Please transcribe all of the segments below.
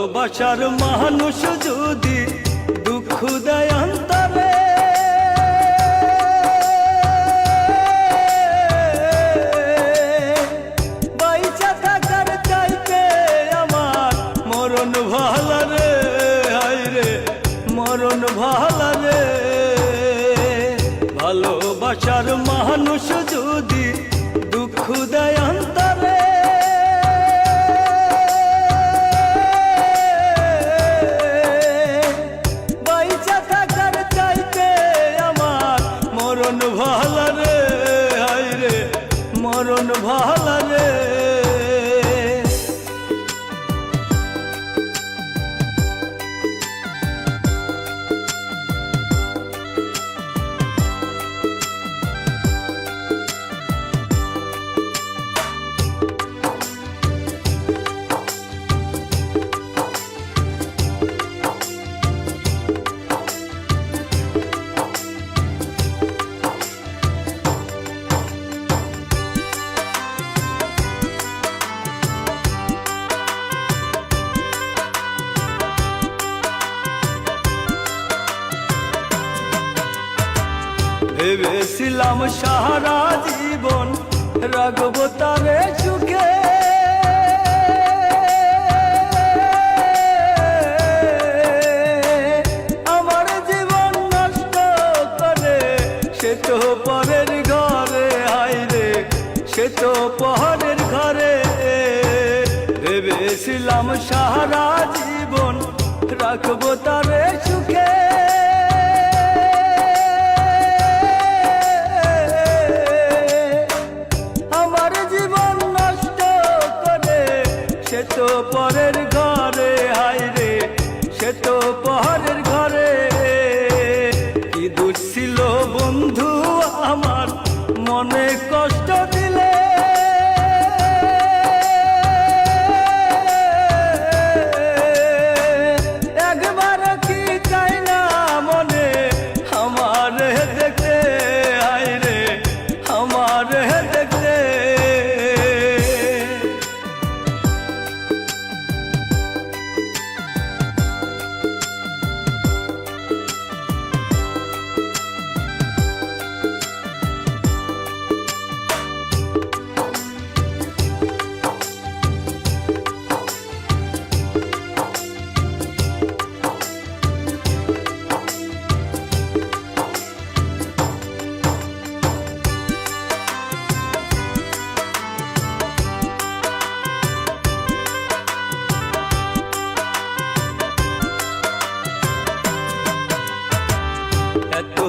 ভালোবাসার মানুষ যদি দুঃখ দেয় অন্তরে। বাইচা থাকার চাইতে আমার মরণ ভালা রে রে, মরণ ভালা রে। ভালোবাসার মানুষ যদি দুঃখ দেয় মরণ ভালা রে। ভেবেছিলাম সারা জীবন রাখব তারে আমার জীবন পরের ঘরে পরের ঘরে। সারা জীবন রাখব তারে সুখে। তো পরের ঘরে। কি দূর বন্ধু আমার? মনে কষ্ট দিলে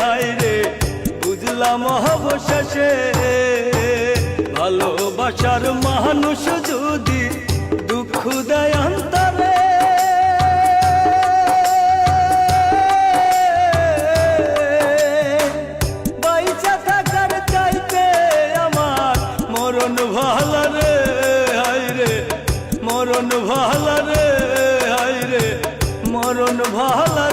হায় রে বুঝলাম অবশেষে ভালোবাসার মানুষ যদি দুঃখ দেয় অন্তরে। বাইচা থাকার চাইতে ভালা রে রে মরণ ভালা রে রে মরণ ভালা